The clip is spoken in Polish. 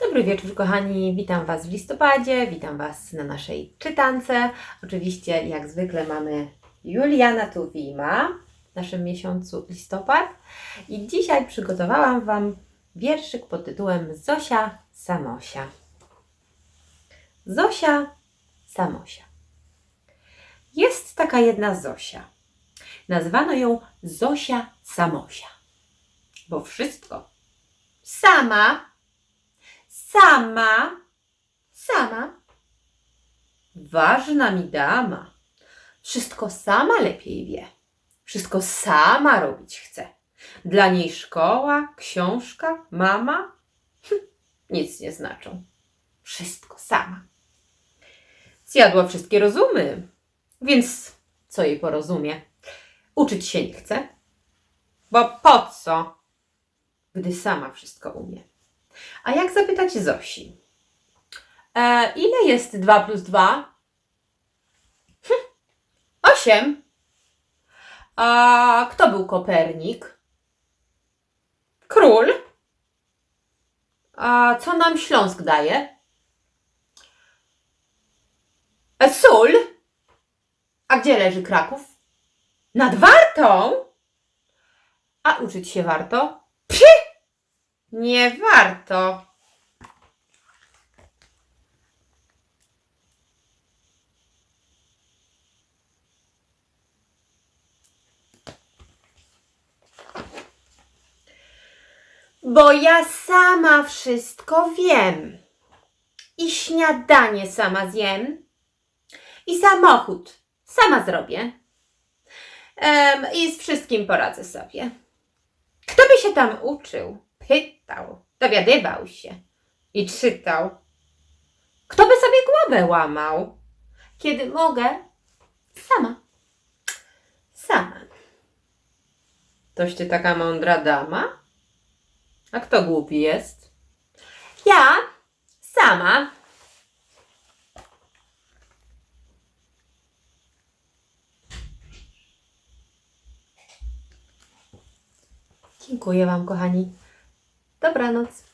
Dobry wieczór, kochani. Witam Was w listopadzie, witam Was na naszej czytance. Oczywiście, jak zwykle, mamy Juliana Tuwima w naszym miesiącu listopad. I dzisiaj przygotowałam Wam wierszyk pod tytułem Zosia Samosia. Zosia Samosia. Jest taka jedna Zosia. Nazwano ją Zosia Samosia, bo wszystko sama Sama, sama. Ważna mi dama. Wszystko sama lepiej wie. Wszystko sama robić chce. Dla niej szkoła, książka, mama hm, nic nie znaczą. Wszystko sama. Zjadła wszystkie rozumy, więc co jej porozumie? Uczyć się nie chce, bo po co, gdy sama wszystko umie? A jak zapytać Zosi? E, ile jest 2 plus 2? Hm, 8. A kto był Kopernik? Król. A co nam Śląsk daje? E, sól. A gdzie leży Kraków? Nad Wartą. A uczyć się warto? Psi! Nie warto. Bo ja sama wszystko wiem. I śniadanie sama zjem. I samochód sama zrobię. Em, I z wszystkim poradzę sobie. Kto by się tam uczył? Pytał, dowiadywał się i czytał. Kto by sobie głowę łamał? Kiedy mogę? Sama. Sama. Toś ty taka mądra dama? A kto głupi jest? Ja sama. Dziękuję Wam, kochani. Dobranoc.